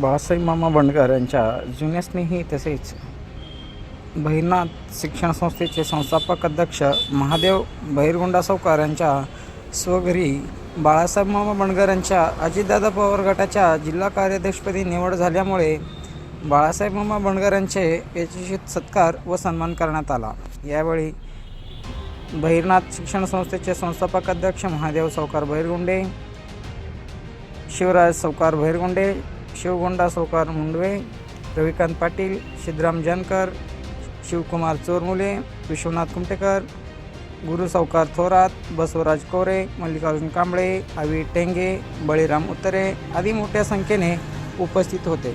बाळासाहेब मामा बंडकर यांच्या जुन्या स्नेही तसेच बहिरनाथ शिक्षण संस्थेचे संस्थापक अध्यक्ष महादेव बहिरगुंडा सावकार यांच्या स्वघरी बाळासाहेब मामा बंडकर यांच्या अजितदादा पवार गटाच्या जिल्हा कार्याध्यक्षपदी निवड झाल्यामुळे बाळासाहेब मामा बंडकर यांचे यशस्वी सत्कार व सन्मान करण्यात आला. यावेळी बहिरनाथ शिक्षण संस्थेचे संस्थापक अध्यक्ष महादेव सावकार बहिरगुंडे शिवराज सावकार भैरगुंडे शिवगोंडा सावकार मुंडवे रविकांत पाटील सिद्धराम जानकर शिवकुमार चोरमुले विश्वनाथ कुमटेकर गुरु सावकार थोरात बसवराज कोरे मल्लिकार्जुन कांबळे आवी टेंगे बळीराम उतरे आदी मोठ्या संख्येने उपस्थित होते.